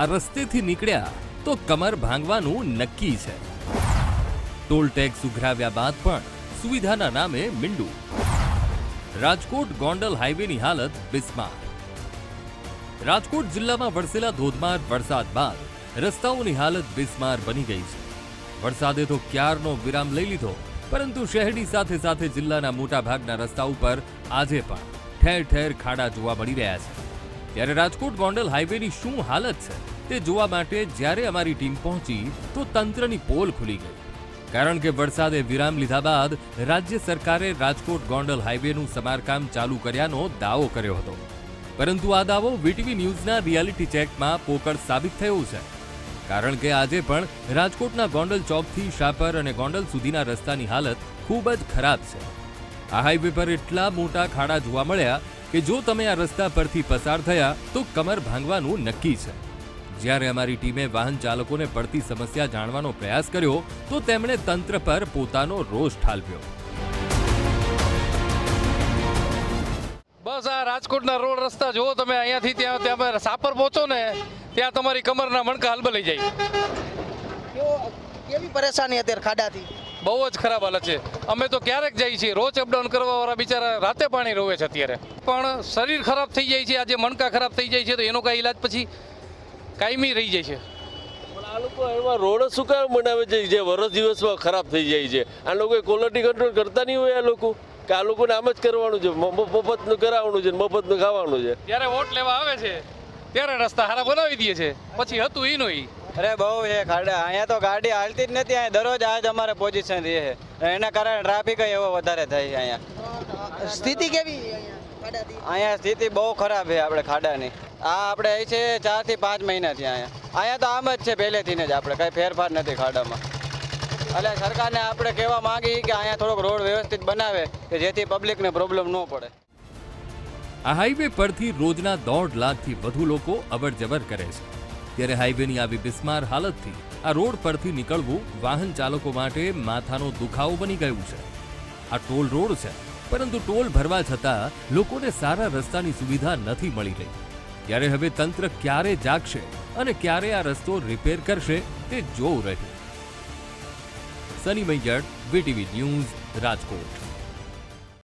આ રસ્તેથી નીકળ્યા તો કમર ભાંગવાનું નક્કી છે. ટોલ ટેક્સ ઉઘરાવ્યા બાદ પણ સુવિધાના નામે મીંડું. રાજકોટ ગોંડલ હાઈવેની હાલત બિસ્માર. રાજકોટ જિલ્લામાં વરસેલા ધોધમાર વરસાદ બાદ રસ્તાઓની હાલત બિસ્માર બની ગઈ છે. વરસાદે તો ક્યારનો વિરામ લઈ લીધો, પરંતુ શહેરની સાથે સાથે જિલ્લાના મોટા ભાગના રસ્તા ઉપર આજે પણ ઠેર ઠેર ખાડા જોવા મળી રહ્યા છે. ત્યારે રાજકોટ ગોંડલ હાઈવેની શું હાલત છે? તે જોવા માટે જ્યારે અમારી ટીમ પહોંચી, તો તંત્રની પોલ ખુલી ગઈ. કારણ કે વરસાદે વિરામ લીધા બાદ રાજ્ય સરકારે રાજકોટ ગોંડલ હાઈવેનું સમારકામ ચાલુ કર્યાનો દાવો કર્યો હતો. પરંતુ આ દાવો વીટીવી ન્યૂઝના રિયાલિટી ચેકમાં પોકળ સાબિત થયો છે. કારણ કે આજે પણ રાજકોટના ગોંડલ ચોકથી શાપર અને ગોંડલ સુધીના રસ્તાની હાલત ખૂબ જ ખરાબ છે. આ હાઈવે પર એટલા મોટા ખાડા જોવા મળ્યા કે જો તમે આ રસ્તા પરથી પસાર થયા, તો કમર ભાંગવાનું નક્કી છે. જ્યારે અમારી ટીમે વાહન ચાલકોને પડતી સમસ્યા જાણવાનો પ્રયાસ કર્યો તો તેમણે તંત્ર પર પોતાનો રોષ ઠાલવ્યો. બસ આ રાજકોટના રોડ રસ્તા જુઓ તમે અહીંયાથી ત્યાં ત્યાં સાપર પહોંચો ને ત્યાં તમારી કમરના મણકા હલબલી જાય. કેવી પરેશાની અત્યારે ખાડાથી? બહુ જ ખરાબ હાલત છે. અમે તો ક્યારેક જઈએ છીએ રોજ અપડાઉન કરવા વાળા બિચારા રાતે પાણી રોવે છે અત્યારે. પણ શરીર ખરાબ થઈ જાય છે આજે મણકા ખરાબ થઈ જાય છે તો એનો કાંઈ ઈલાજ પછી કાયમી રહી જાય છે. પણ આ લોકો એમાં રોડ શું કામ બનાવે છે? જે વરસ દિવસમાં ખરાબ થઈ જાય છે. આ લોકોએ ક્વોલિટી કંટ્રોલ કરતા નહીં હોય આ લોકો. કે આ લોકોને આમ જ કરવાનું છે. મફતનું કરાવવાનું છે મફતનું ખાવાનું છે. જ્યારે વોટ લેવા આવે છે ત્યારે રસ્તા સારા બનાવી દે છે. પછી હતું ઈ નો ઈ અરે બહુ છે ખાડા. અહીંયા તો ગાડી હાલતી જ નથી. અહીંયા દરરોજ આજ અમારે પોઝિશન રહે છે. એના કારણે ટ્રાફિક એવો વધારે થાય છે અહીંયા. સ્થિતિ કેવી અહીંયા? અહીંયા સ્થિતિ બહુ ખરાબ છે આપણે ખાડાની. આ આપણે અહીં છે ચારથી પાંચ મહિનાથી અહીંયા. અહીંયા તો આમ જ છે પહેલેથી જ આપણે, કઈ ફેરફાર નથી ખાડામાં. એટલે સરકારને આપણે કહેવા માંગી કે અહીંયા થોડોક રોડ વ્યવસ્થિત બનાવે, કે જેથી પબ્લિકને પ્રોબ્લેમ ન પડે. આ હાઈવે પરથી રોજના દોઢ લાખથી વધુ લોકો અવરજવર કરે છે. ત્યારે હાઈવેની આવી બિસ્માર હાલતથી આ રોડ પરથી નીકળવું વાહન ચાલકો માટે માથાનો દુખાવો બની ગયું છે. આ ટોલ રોડ છે, પરંતુ ટોલ ભરવા છતાં લોકોને સારા રસ્તાની સુવિધા નથી મળી રહી. ત્યારે હવે તંત્ર ક્યારે જાગશે અને ક્યારે આ રસ્તો રિપેર કરશે તે જોવું રહ્યું. Sunny Maiyad VTV news, Rajkot.